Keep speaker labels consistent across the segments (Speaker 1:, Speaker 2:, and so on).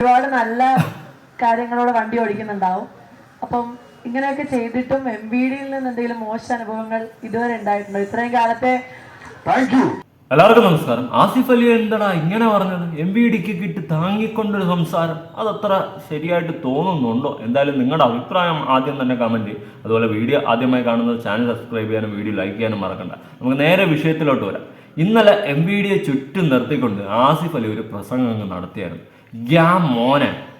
Speaker 1: ഒരുപാട് നല്ല കാര്യങ്ങളോട് വണ്ടി ഓടിക്കുന്നുണ്ടാവും. അപ്പം ഇങ്ങനെയൊക്കെ ചെയ്തിട്ടും എം ബി ഡിയിൽ നിന്ന് എന്തെങ്കിലും മോശം അനുഭവങ്ങൾ ഇതുവരെ ഉണ്ടായിട്ടുണ്ടോ? ഇത്രയും കാലത്തെ
Speaker 2: താങ്ക് യു
Speaker 3: എല്ലാവർക്കും നമസ്കാരം. ആസിഫ് അലി എന്താടാ ഇങ്ങനെ പറഞ്ഞത്? എം വി ഡിക്ക് കിട്ടി താങ്ങിക്കൊണ്ടൊരു സംസാരം. അതത്ര ശരിയായിട്ട് തോന്നുന്നുണ്ടോ? എന്തായാലും നിങ്ങളുടെ അഭിപ്രായം ആദ്യം തന്നെ കമന്റ് ചെയ്യും. അതുപോലെ വീഡിയോ ആദ്യമായി കാണുന്നത് ചാനൽ സബ്സ്ക്രൈബ് ചെയ്യാനും വീഡിയോ ലൈക്ക് ചെയ്യാനും മറക്കണ്ട. നമുക്ക് നേരെ വിഷയത്തിലോട്ട് വരാം. ഇന്നലെ എം വി ഡിയെ ചുറ്റും നിർത്തിക്കൊണ്ട് ആസിഫ് അലി ഒരു പ്രസംഗം അങ്ങ് നടത്തിയായിരുന്നു. ഗ്യാ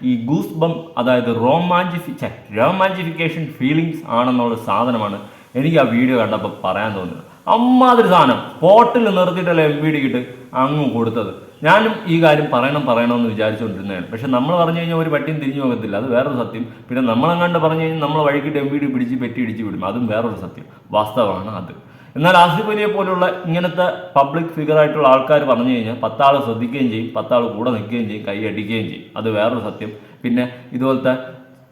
Speaker 3: ഈ ഗൂസ് ബം അതായത് റോമാഞ്ചിഫിച്ച റോമാഞ്ചിഫിക്കേഷൻ ഫീലിങ്സ് ആണെന്നുള്ള സാധനമാണ് എനിക്ക് ആ വീഡിയോ കണ്ടപ്പോൾ പറയാൻ തോന്നുന്നത്. അമ്മാതിരി സാധനം. പോട്ടിൽ നിർത്തിയിട്ടല്ലേ എം വി ഡിക്കിട്ട് അങ്ങ് കൊടുത്തത്. ഞാനും ഈ കാര്യം പറയണം പറയണമെന്ന് വിചാരിച്ചുകൊണ്ടിരുന്നതാണ്. പക്ഷെ നമ്മൾ പറഞ്ഞു കഴിഞ്ഞാൽ ഒരു പട്ടിയും തിരിഞ്ഞു പോകത്തില്ല. അത് വേറൊരു സത്യം. പിന്നെ നമ്മളെങ്ങാണ്ട് പറഞ്ഞു കഴിഞ്ഞാൽ നമ്മൾ വഴിക്കിട്ട് എം വി ഡി പിടിച്ച് പെറ്റി ഇടിച്ച് വിടും. അതും വേറൊരു സത്യം. വാസ്തവമാണ് അത്. എന്നാൽ ആസിഫ് അലിയെ പോലുള്ള ഇങ്ങനത്തെ പബ്ലിക് ഫിഗർ ആയിട്ടുള്ള ആൾക്കാർ പറഞ്ഞു കഴിഞ്ഞാൽ പത്താൾ ശ്രദ്ധിക്കുകയും ചെയ്യും പത്താൾ കൂടെ നിൽക്കുകയും ചെയ്യും കൈ അടിക്കുകയും ചെയ്യും. അത് വേറൊരു സത്യം. പിന്നെ ഇതുപോലത്തെ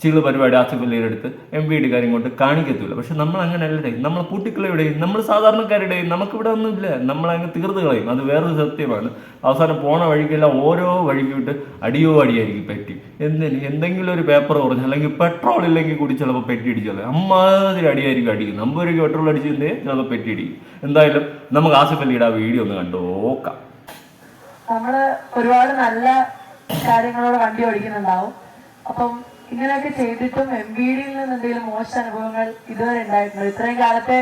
Speaker 3: ചില പരിപാടി ആസിഫ് അലിയുടെ അടുത്ത് എം ഡി കാര്യം കൊണ്ട് കാണിക്കത്തില്ല പക്ഷെ നമ്മൾ അങ്ങനെ അല്ലടേ നമ്മൾ കൂട്ടിക്കളയുടെയും നമ്മൾ സാധാരണക്കാരുടെയും നമുക്കിവിടെ ഒന്നുമില്ല നമ്മൾ അങ്ങ് തീർത്ത് കളയും. അത് വേറൊരു സത്യമാണ്. അവസാനം പോണ വഴിക്കെല്ലാം ഓരോ വഴിക്ക് വിട്ട് അടിയോ അടിയായിരിക്കും പെറ്റി എന്തിന്? എന്തെങ്കിലും ഒരു പേപ്പർ കുറഞ്ഞ് അല്ലെങ്കിൽ പെട്രോൾ ഇല്ലെങ്കിൽ കൂടി ചിലപ്പോൾ പെറ്റി അടിച്ചത് അമ്മാതിരി അടിയായിരിക്കും അടിക്കും. നമ്പൊരു പെട്രോൾ അടിച്ചിട്ടുണ്ടെങ്കിൽ ചിലപ്പോൾ പെറ്റി അടിക്കും എന്തായാലും നമുക്ക് ആസിഫ് അലിയുടെ ആ വീഡിയോ ഒന്ന് കണ്ടു നോക്കാം.
Speaker 1: നമ്മൾ ഒരുപാട് നല്ല കാര്യങ്ങളോട് വണ്ടി ഓടിക്കുന്നുണ്ടാവും. അപ്പം ഇങ്ങനെയൊക്കെ ചെയ്തിട്ടും എം ബി ഡിയിൽ നിന്ന് എന്തെങ്കിലും മോശ അനുഭവങ്ങൾ ഇതുവരെ ഉണ്ടായിട്ടുണ്ടോ? ഇത്രയും കാലത്തെ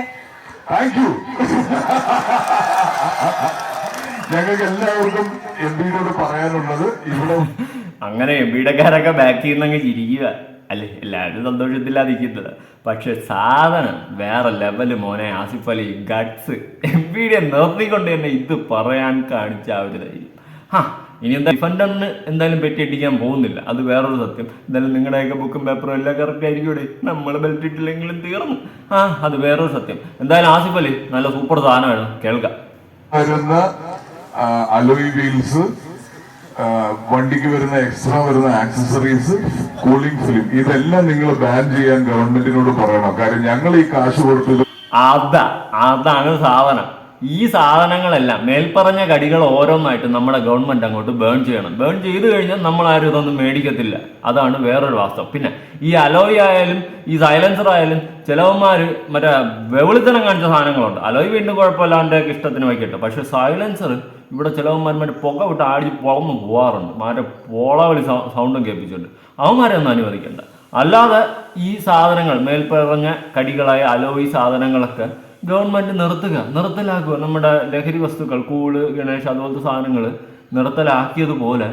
Speaker 2: ഞങ്ങൾക്ക് എല്ലാവർക്കും എം പിയോട് പറയാനുള്ളത് ഇവിടെ
Speaker 3: അങ്ങനെ എം ബിയുടെക്കാരൊക്കെ ബാക്ക് ചെയ്യുന്നെങ്കിൽ ചിരിക്കുക. അല്ലേ? എല്ലാവരും സന്തോഷത്തിലാതിരിക്കുന്നത് പക്ഷെ സാധനം വേറെ ലെവൽ മോനെ ആസിഫ് അലി ഗഡ്സ് എം ബിയുടെ നിർത്തിക്കൊണ്ട് തന്നെ ഇത് പറയാൻ കാണിച്ച ആ ഒരു ധൈര്യം. ഹാ. ഇനി എന്താ ഡിഫൻഡറിന് എന്തായാലും പെറ്റി അടിക്കാൻ പോകുന്നില്ല. അത് വേറൊരു സത്യം. എന്തായാലും നിങ്ങളുടെയൊക്കെ ബുക്കും പേപ്പറും എല്ലാം കറക്റ്റ് ആയിരിക്കും ഇവിടെ നമ്മൾ ബെൽറ്റ് ഇട്ടില്ലെങ്കിലും തീർന്നു. ആ അത് വേറൊരു സത്യം. എന്തായാലും ആസിഫ് അലി നല്ല സൂപ്പർ സാധനമാണ് കേൾക്കാം.
Speaker 2: വരുന്ന അലോയ് വീൽസ് വണ്ടിക്ക് വരുന്ന എക്സ്ട്രാ വരുന്ന ആക്സസറീസ് കൂളിംഗ് ഫിലിം ഇതെല്ലാം നിങ്ങൾ ബാൻ ചെയ്യാൻ ഗവൺമെന്റിനോട് പറയണം. കാര്യം ഞങ്ങൾ ഈ കാശ് കൊടുത്തത്
Speaker 3: അതാ അതാണ് സാധനം. ഈ സാധനങ്ങളെല്ലാം മേൽപ്പറഞ്ഞ കടികൾ ഓരോന്നായിട്ട് നമ്മുടെ ഗവൺമെന്റ് അങ്ങോട്ട് ബേൺ ചെയ്യണം. ബേൺ ചെയ്ത് കഴിഞ്ഞാൽ നമ്മൾ ആരും ഇതൊന്നും മേടിക്കത്തില്ല. അതാണ് വേറൊരു വാസ്തവം. പിന്നെ ഈ അലോയ് ആയാലും ഈ സൈലൻസർ ആയാലും ചിലവന്മാർ മറ്റേ വെവിളിത്തനം കാണിച്ച സാധനങ്ങളുണ്ട്. അലോയ് വീണ്ടും കുഴപ്പമില്ലാണ്ട് ഇഷ്ടത്തിന് വയ്ക്കട്ടെ. പക്ഷെ സൈലൻസർ ഇവിടെ ചിലവന്മാർ മറ്റേ പുക വിട്ട് ആടി പുളന്നു പോവാറുണ്ട്. മറ്റേ പോളവിളി സൗണ്ടും കേൾപ്പിച്ചുണ്ട്. അവന്മാരെ ഒന്നും അനുവദിക്കണ്ട. അല്ലാതെ ഈ സാധനങ്ങൾ മേൽപ്പറഞ്ഞ കടികളായ അലോയ് സാധനങ്ങളൊക്കെ ഗവൺമെന്റ് നിർത്തുക നിർത്തലാക്കുക. നമ്മുടെ ലഹരി വസ്തുക്കൾ കൂൾ ഗണേഷ് അതുപോലത്തെ സാധനങ്ങൾ നിർത്തലാക്കിയതുപോലെ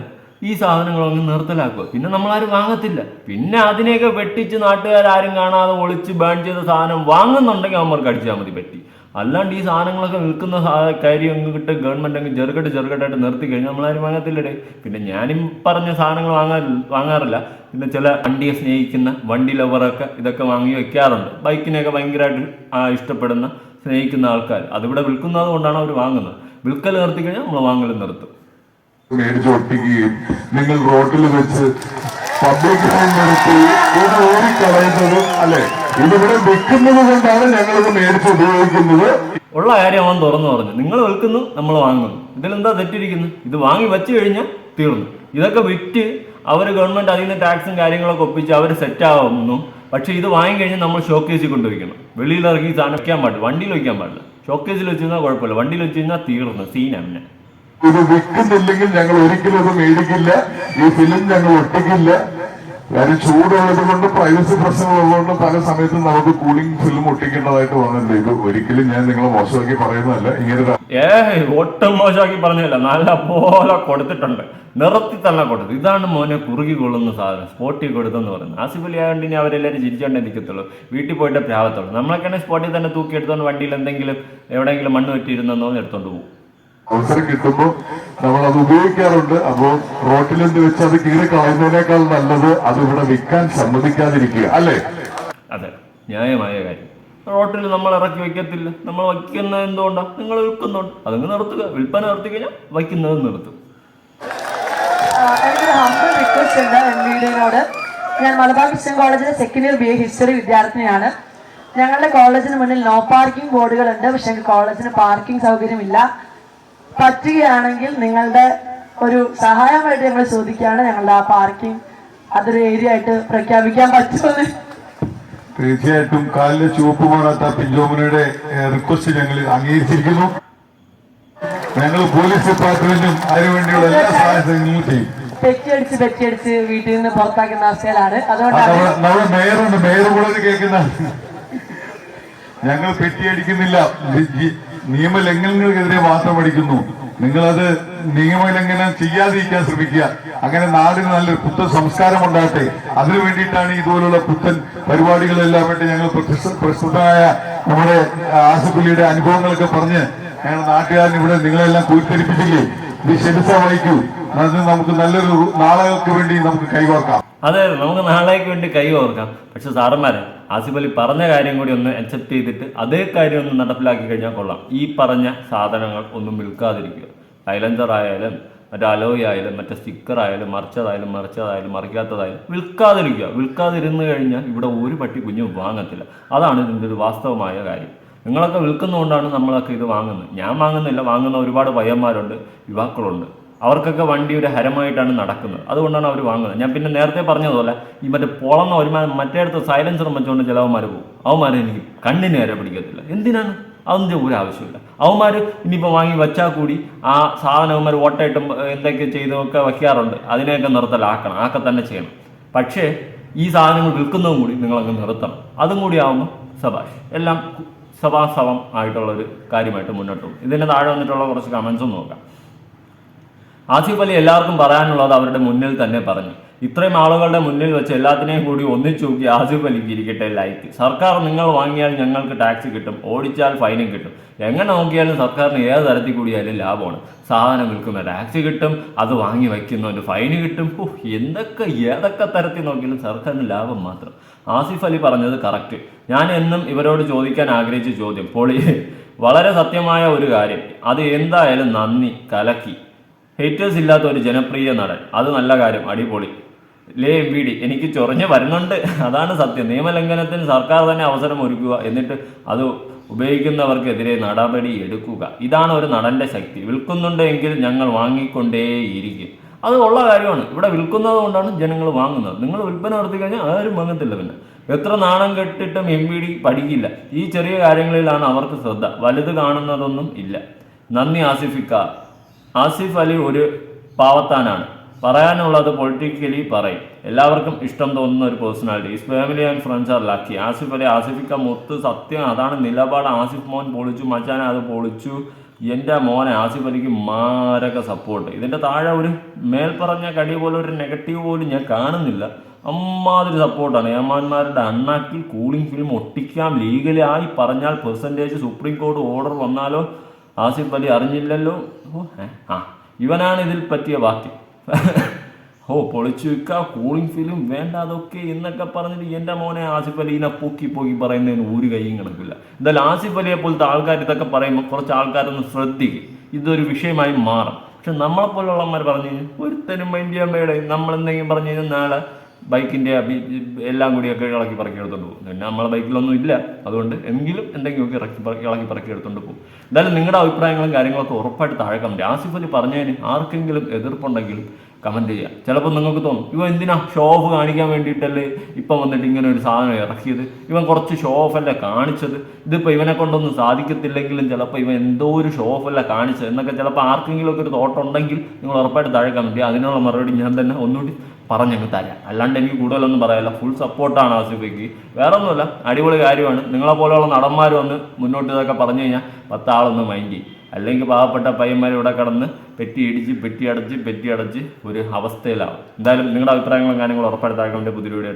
Speaker 3: ഈ സാധനങ്ങളൊന്നും നിർത്തലാക്കുക. പിന്നെ നമ്മൾ ആരും വാങ്ങത്തില്ല. പിന്നെ അതിനെയൊക്കെ വെട്ടിച്ച് നാട്ടുകാരും കാണാതെ ഒളിച്ച് ബേൺ ചെയ്ത സാധനം വാങ്ങുന്നുണ്ടെങ്കിൽ അവന്മാർക്ക് അടിച്ചാൽ മതി പറ്റി അല്ലാണ്ട് ഈ സാധനങ്ങളൊക്കെ വിൽക്കുന്ന കാര്യം അങ്ങ് ഗവൺമെന്റ് അങ്ങ് ചെറുകെട്ട് ചെറുകെട്ടായിട്ട് നിർത്തി കഴിഞ്ഞാൽ നമ്മളാരും വാങ്ങത്തില്ലടേ. പിന്നെ ഞാനും പറഞ്ഞ സാധനങ്ങൾ വാങ്ങാൻ വാങ്ങാറില്ല. പിന്നെ ചില വണ്ടിയെ സ്നേഹിക്കുന്ന വണ്ടി ലവറൊക്കെ ഇതൊക്കെ വാങ്ങി വെക്കാറുണ്ട്. ബൈക്കിനെയൊക്കെ ഭയങ്കരമായിട്ട് ഇഷ്ടപ്പെടുന്ന സ്നേഹിക്കുന്ന ആൾക്കാർ അതിവിടെ വിൽക്കുന്നത് കൊണ്ടാണ് അവർ വാങ്ങുന്നത്. വിൽക്കൽ നിർത്തി കഴിഞ്ഞാൽ നമ്മൾ വാങ്ങൽ നിർത്തും.
Speaker 2: നിങ്ങൾ റോഡിൽ വെച്ച് പബ്ലിക് ഓടിക്കളയുന്നത് അല്ലെ? ഇതിവിടെ വിൽക്കുന്നത് കൊണ്ടാണ് ഞങ്ങൾ ഇത് മേടിച്ച് ഉപയോഗിക്കുന്നത്.
Speaker 3: ഉള്ള കാര്യം അവൻ തുറന്നു പറഞ്ഞു. നിങ്ങൾ വിൽക്കുന്നു നമ്മൾ വാങ്ങുന്നു. ഇതിലെന്താ തെറ്റിരിക്കുന്നു? ഇത് വാങ്ങി വെച്ച് കഴിഞ്ഞാൽ തീർന്നു. ഇതൊക്കെ വിറ്റ് അവർ ഗവൺമെന്റ് അതിൽ നിന്ന് ടാക്സും കാര്യങ്ങളൊക്കെ ഒപ്പിച്ച് അവർ സെറ്റ് ആവുന്നു പക്ഷേ ഇത് വാങ്ങിക്കഴിഞ്ഞാൽ നമ്മൾ ഷോക്കേസിൽ കൊണ്ടുവയ്ക്കണം വെളിയിൽ ഇറങ്ങി സാധിക്കാൻ സാധനം പാടില്ല. വണ്ടിയിൽ വയ്ക്കാൻ പാടില്ല. ഷോക്കേസിൽ വെച്ച് കഴിഞ്ഞാൽ കുഴപ്പമില്ല. വണ്ടിയിൽ വെച്ച് കഴിഞ്ഞാൽ തീർന്നു പിന്നെ
Speaker 2: ഇത് വിൽക്കുന്നില്ലെങ്കിൽ ഞങ്ങൾ ഒരിക്കലും അത് മേടിക്കില്ല. ഈ ഫിലിം ഞങ്ങൾ ഒട്ടിക്കില്ല കാര്യം ചൂടുള്ളത് കൊണ്ട് പ്രൈവസി പ്രശ്നങ്ങളുള്ളതുകൊണ്ട് പല സമയത്തും നമുക്ക് കൂളിംഗ് ഫിലിം ഒട്ടിക്കേണ്ടതായിട്ട് വന്നിട്ടില്ല ഇത് ഒരിക്കലും ഞാൻ നിങ്ങളെ മോശമാക്കി പറയുന്നതല്ല. ഇങ്ങനെ
Speaker 3: ഒട്ടും മോശമാക്കി പറഞ്ഞല്ല നല്ല പോലെ കൊടുത്തിട്ടുണ്ട്. നിറത്തി തന്നെ കൊടുത്തു. ഇതാണ് മോനെ കുറുകി കൊള്ളുന്ന സാധനം. സ്പോട്ടിൽ കൊടുത്തെന്ന് പറയുന്നത്. ആസിഫലി ആയതുകൊണ്ട് ഇനി അവരെല്ലാവരും ചിരിച്ചോണ്ടേ നിൽക്കത്തുള്ളൂ വീട്ടിൽ പോയിട്ട് പ്രാവത്തുള്ളൂ. നമ്മളൊക്കെയാണെങ്കിൽ സ്പോട്ടിൽ തന്നെ തൂക്കി എടുത്തോണ്ട് വണ്ടിയിൽ എന്തെങ്കിലും എവിടെയെങ്കിലും മണ്ണ് എന്ന് എടുത്തോണ്ട് പോകും
Speaker 2: അവസരം കിട്ടുമ്പോൾ നമ്മൾ അത് ഉപയോഗിക്കാറുണ്ട്. അപ്പോ റോട്ടിലെന്ത് വെച്ച് അത് കീറി കളയുന്നതിനേക്കാൾ നല്ലത് അത് ഇവിടെ വിൽക്കാൻ സമ്മതിക്കാതിരിക്കുക. അല്ലേ?
Speaker 3: അതെ. ന്യായമായ കാര്യം. റോട്ടിൽ നമ്മൾ ഇറക്കി വയ്ക്കത്തില്ല നമ്മൾ വയ്ക്കുന്നത് എന്തുകൊണ്ടാണ് നിങ്ങൾ വിൽക്കുന്നുണ്ട്. അതങ്ങ് നിർത്തുക. വിൽപ്പന നിർത്തി കഴിഞ്ഞാൽ വയ്ക്കുന്നത് നിർത്തും.
Speaker 1: ആഹ് എനിക്കൊരു ഹംബിൾ റിക്വസ്റ്റ് ഉണ്ട് എം വി ഞാൻ മലബാർ ക്രിസ്ത്യൻ കോളേജിലെ second year B A history വിദ്യാർത്ഥിനിയാണ്. ഞങ്ങളുടെ കോളേജിന് മുന്നിൽ നോ പാർക്കിംഗ് ബോർഡുകൾ ഉണ്ട് പക്ഷെ കോളേജിന് പാർക്കിംഗ് സൗകര്യമില്ല. പറ്റുകയാണെങ്കിൽ നിങ്ങളുടെ ഒരു സഹായമായിട്ട് ഞങ്ങൾ ചോദിക്കുകയാണ് ഞങ്ങളുടെ ആ പാർക്കിംഗ് അതൊരു ഏരിയ ആയിട്ട് പ്രഖ്യാപിക്കാൻ പറ്റുമെന്ന്.
Speaker 2: തീർച്ചയായിട്ടും കാലിലെ ചുവപ്പ് മാറാത്ത പിഞ്ചോമനയുടെ റിക്വസ്റ്റ് ഞങ്ങൾ അംഗീകരിച്ചിരിക്കുന്നു. ഞങ്ങൾ പോലീസ് ഡിപ്പാർട്ട്മെന്റും അതിനുവേണ്ടിയുള്ള എല്ലാ സഹായങ്ങളും ചെയ്യും.
Speaker 1: പെറ്റിയടിച്ച് പെറ്റിയടിച്ച് വീട്ടിൽ നിന്ന് പുറത്താക്കുന്ന അവസ്ഥയിലാണ്. അതുകൊണ്ടാണ്
Speaker 2: നമ്മുടെ നമ്മുടെ മേയറുണ്ട്. മേയർ കൂടെ കേൾക്കുന്ന ഞങ്ങൾ പെറ്റിയടിക്കുന്നില്ല. നിയമലംഘനങ്ങൾക്കെതിരെ മാത്രം പഠിക്കുന്നു. നിങ്ങളത് നിയമലംഘനം ചെയ്യാതിരിക്കാൻ ശ്രമിക്കുക. അങ്ങനെ നാടിന് നല്ലൊരു പുത്തൻ സംസ്കാരം ഉണ്ടാകട്ടെ അതിനു വേണ്ടിയിട്ടാണ് ഇതുപോലുള്ള പുത്തൻ പരിപാടികളെല്ലാം വേണ്ടി ഞങ്ങൾ പ്രസിദ്ധമായ നമ്മുടെ ആസിഫലിയുടെ അനുഭവങ്ങളൊക്കെ പറഞ്ഞ് ഞങ്ങൾ നാട്ടുകാരൻ ഇവിടെ നിങ്ങളെല്ലാം കൂരിത്തരിപ്പിച്ചില്ലേ? വായിക്കൂ നമുക്ക് നല്ലൊരു കൈകോർക്കാം.
Speaker 3: അതെ നമുക്ക് നാളേക്ക് വേണ്ടി കൈ ഓർക്കാം പക്ഷെ സാറന്മാരെ ആസിഫ് അലി പറഞ്ഞ കാര്യം കൂടി ഒന്ന് അക്സെപ്റ്റ് ചെയ്തിട്ട് അതേ കാര്യം ഒന്ന് നടപ്പിലാക്കി കഴിഞ്ഞാൽ കൊള്ളാം. ഈ പറഞ്ഞ സാധനങ്ങൾ ഒന്നും വിൽക്കാതിരിക്കുക. സൈലൻസർ ആയാലും മറ്റേ അലോയ് ആയാലും മറ്റേ സ്റ്റിക്കർ ആയാലും മറിച്ചതായാലും മറിച്ചതായാലും മറിക്കാത്തതായാലും വിൽക്കാതിരിക്കുക. വിൽക്കാതിരുന്ന് കഴിഞ്ഞാൽ ഇവിടെ ഒരു പട്ടി കുഞ്ഞും വാങ്ങത്തില്ല. അതാണ് ഇതിന്റെ ഒരു വാസ്തവമായ കാര്യം. നിങ്ങളൊക്കെ വിൽക്കുന്നതുകൊണ്ടാണ് നമ്മളൊക്കെ ഇത് വാങ്ങുന്നത്. ഞാൻ വാങ്ങുന്നില്ല. വാങ്ങുന്ന ഒരുപാട് പയ്യന്മാരുണ്ട് യുവാക്കളുണ്ട്. അവർക്കൊക്കെ വണ്ടി ഒരു ഹരമായിട്ടാണ് നടക്കുന്നത്. അതുകൊണ്ടാണ് അവർ വാങ്ങുന്നത്. ഞാൻ പിന്നെ നേരത്തെ പറഞ്ഞതുപോലെ ഈ മറ്റേ പൊളന്ന ഒരു മറ്റേടത്ത് സൈലൻസർ വെച്ചുകൊണ്ട് ചിലവന്മാർ പോകും. അവന്മാരെ എനിക്ക് കണ്ണിന് നേരെ പിടിക്കത്തില്ല. എന്തിനാണ്? അതൊന്നും ഒരു ആവശ്യമില്ല അവന്മാർ ഇനിയിപ്പോൾ വാങ്ങി വെച്ചാൽ കൂടി ആ സാധനം അവന്മാർ ഓട്ടയിട്ടും എന്തൊക്കെ ചെയ്തൊക്കെ വയ്ക്കാറുണ്ട്. അതിനെയൊക്കെ നിർത്തലാക്കണം. ആക്കെ തന്നെ ചെയ്യണം. പക്ഷേ ഈ സാധനങ്ങൾ വിൽക്കുന്നതും കൂടി നിങ്ങളങ്ങ് നിർത്തണം. അതും കൂടി ആവുമ്പോൾ സബാഷ് എല്ലാം സഭാസവം ആയിട്ടുള്ള ഒരു കാര്യമായിട്ട് മുന്നോട്ട് പോകും. ഇതിന്റെ താഴെ വന്നിട്ടുള്ള കുറച്ച് കമൻസും നോക്കാം. ആസിഫ് അലി എല്ലാവർക്കും പറയാനുള്ളത് അവരുടെ മുന്നിൽ തന്നെ പറഞ്ഞു. ഇത്രയും ആളുകളുടെ മുന്നിൽ വെച്ച് എല്ലാത്തിനെയും കൂടി ഒന്നിച്ചു നോക്കി ആസിഫ് അലിക്ക് ഇരിക്കട്ടെ ലൈക്ക്. സർക്കാർ നിങ്ങൾ വാങ്ങിയാൽ ഞങ്ങൾക്ക് ടാക്സ് കിട്ടും ഓടിച്ചാൽ ഫൈനും കിട്ടും. എങ്ങനെ നോക്കിയാലും സർക്കാരിന് ഏത് തരത്തിൽ കൂടിയാലും ലാഭമാണ്. സാധനം വിൽക്കുന്ന ടാക്സ് കിട്ടും അത് വാങ്ങി വയ്ക്കുന്നവന് ഫൈന് കിട്ടും. എന്തൊക്കെ ഏതൊക്കെ തരത്തിൽ നോക്കിയാലും സർക്കാരിന് ലാഭം മാത്രം. ആസിഫ് അലി പറഞ്ഞത് കറക്റ്റ്. ഞാൻ എന്നും ഇവരോട് ചോദിക്കാൻ ആഗ്രഹിച്ച ചോദ്യം പൊളി. വളരെ സത്യമായ ഒരു കാര്യം. അത് എന്തായാലും നന്ദി കലക്കി. ഹേറ്റേഴ്സ് ഇല്ലാത്ത ഒരു ജനപ്രിയ നടൻ. അത് നല്ല കാര്യം അടിപൊളി. ലേ എം പി ഡി എനിക്ക് ചൊറഞ്ഞ് വരുന്നുണ്ട്. അതാണ് സത്യം. നിയമലംഘനത്തിന് സർക്കാർ തന്നെ അവസരം ഒരുക്കുക എന്നിട്ട് അത് ഉപയോഗിക്കുന്നവർക്കെതിരെ നടപടി എടുക്കുക. ഇതാണ് ഒരു നടന്റെ ശക്തി. വിൽക്കുന്നുണ്ടെങ്കിൽ ഞങ്ങൾ വാങ്ങിക്കൊണ്ടേയിരിക്കും. അത് ഉള്ള കാര്യമാണ്. ഇവിടെ വിൽക്കുന്നത് കൊണ്ടാണ് ജനങ്ങൾ വാങ്ങുന്നത്. നിങ്ങൾ വിൽപ്പന നടത്തി കഴിഞ്ഞാൽ ആരും വാങ്ങത്തില്ല പിന്നെ. എത്ര നാണം കെട്ടിട്ടും എം വി ഡി പഠിക്കില്ല. ഈ ചെറിയ കാര്യങ്ങളിലാണ് അവർക്ക് ശ്രദ്ധ. വലുത് കാണുന്നതൊന്നും ഇല്ല. നന്ദി ആസിഫിക്ക. ആസിഫ് അലി ഒരു പാവത്താനാണ്. പറയാനുള്ളത് പൊളിറ്റിക്കലി പറയും. എല്ലാവർക്കും ഇഷ്ടം തോന്നുന്ന ഒരു personality is family and friends are lucky Asif Ali ആസിഫിക്ക മൊത്ത് സത്യം അതാണ് നിലപാട്. ആസിഫ് മോൻ പൊളിച്ചു മച്ചാൻ അത് പൊളിച്ചു. എന്റെ മോനെ ആസിഫ് അലിക്ക് മാരക സപ്പോർട്ട് ഇതിന്റെ താഴെ ഒരു മേൽപ്പറഞ്ഞ കടി പോലെ ഒരു നെഗറ്റീവ് പോലും ഞാൻ കാണുന്നില്ല. അമ്മാതിരി സപ്പോർട്ടാണ് ഏമാന്മാരുടെ അണ്ണാക്കി കൂളിംഗ് ഫിലിം ഒട്ടിക്കാം. ലീഗലായി പറഞ്ഞാൽ പെർസെന്റേജ് സുപ്രീം കോടതി ഓർഡർ വന്നാലോ? ആസിഫ് അലി അറിഞ്ഞില്ലല്ലോ. ആ. ഇവനാണ് ഇതിൽ പറ്റിയ പാർട്ടി ഓ പൊളിച്ചു വെക്ക കൂളിംഗ് ഫിലിം വേണ്ട അതൊക്കെ എന്നൊക്കെ പറഞ്ഞിട്ട് എന്റെ മോനെ ആസിഫ് അലീനെ പൊക്കി പൊക്കി പറയുന്നതിന് ഒരു കൈയും കിടക്കില്ല. എന്തായാലും ആസിഫ് അലിയെ പോലത്തെ ആൾക്കാർ ഇതൊക്കെ പറയുമ്പോൾ കുറച്ച് ആൾക്കാരൊന്ന് ശ്രദ്ധിക്കും. ഇതൊരു വിഷയമായി മാറും. പക്ഷെ നമ്മളെപ്പോലുള്ളവന്മാർ പറഞ്ഞു കഴിഞ്ഞാൽ ഒരുത്തരും മൈൻഡ് ചെയ്യാൻ പേടെ നമ്മളെന്തെങ്കിലും പറഞ്ഞു കഴിഞ്ഞാൽ നാളെ ബൈക്കിന്റെ എല്ലാം കൂടിയൊക്കെ ഇളക്കി പറക്കി എടുത്തോണ്ട് പോകും. പിന്നെ നമ്മളെ ബൈക്കിലൊന്നും ഇല്ല. അതുകൊണ്ട് എങ്കിലും എന്തെങ്കിലുമൊക്കെ ഇറക്കി ഇളക്കി പറക്കി എടുത്തോണ്ട് പോകും. എന്തായാലും നിങ്ങളുടെ അഭിപ്രായങ്ങളും കാര്യങ്ങളൊക്കെ ഉറപ്പായിട്ട് താഴെ കമന്റ് ആസിഫ് അലി പറഞ്ഞതിന് ആർക്കെങ്കിലും എതിർപ്പുണ്ടെങ്കിലും കമന്റ് ചെയ്യുക ചിലപ്പോൾ നിങ്ങൾക്ക് തോന്നും ഇവൻ എന്തിനാ ഷോ ഓഫ് കാണിക്കാൻ വേണ്ടിയിട്ടല്ലേ ഇപ്പം വന്നിട്ട് ഇങ്ങനെ ഒരു സാധനം ഇറക്കിയത്? ഇവൻ കുറച്ച് ഷോ ഓഫ് അല്ലേ കാണിച്ചത്? ഇതിപ്പോൾ ഇവനെ കൊണ്ടൊന്നും സാധിക്കത്തില്ലെങ്കിലും ചിലപ്പോൾ ഇവൻ എന്തോ ഒരു ഷോ ഓഫ് അല്ല കാണിച്ചത്? എന്നൊക്കെ ചിലപ്പോൾ ആർക്കെങ്കിലും ഒക്കെ ഒരു തോട്ടം ഉണ്ടെങ്കിൽ നിങ്ങൾ ഉറപ്പായിട്ട് താഴെ കമന്റ് ചെയ്യുക അതിനുള്ള മറുപടി ഞാൻ തന്നെ ഒന്നുകൂടി പറഞ്ഞങ്ങ് തരാം. അല്ലാണ്ട് എനിക്ക് കൂടുതലൊന്നും പറയാനില്ല. ഫുൾ സപ്പോർട്ടാണ് ആസിഫയ്ക്ക്. വേറെ ഒന്നുമില്ല അടിപൊളി കാര്യമാണ്. നിങ്ങളെ പോലെയുള്ള നടന്മാർ വന്ന് മുന്നോട്ട് ഇതൊക്കെ പറഞ്ഞു കഴിഞ്ഞാൽ പത്താളൊന്ന് മൈൻഡ് അല്ലെങ്കിൽ പാവപ്പെട്ട പയ്യന്മാർ ഇവിടെ കിടന്ന് പെറ്റി അടച്ച് പെറ്റി അടച്ച് ഒരു അവസ്ഥയിലാവും. എന്തായാലും നിങ്ങളുടെ അഭിപ്രായങ്ങളും കാര്യങ്ങളും താഴെ പുതിയ വീഡിയോ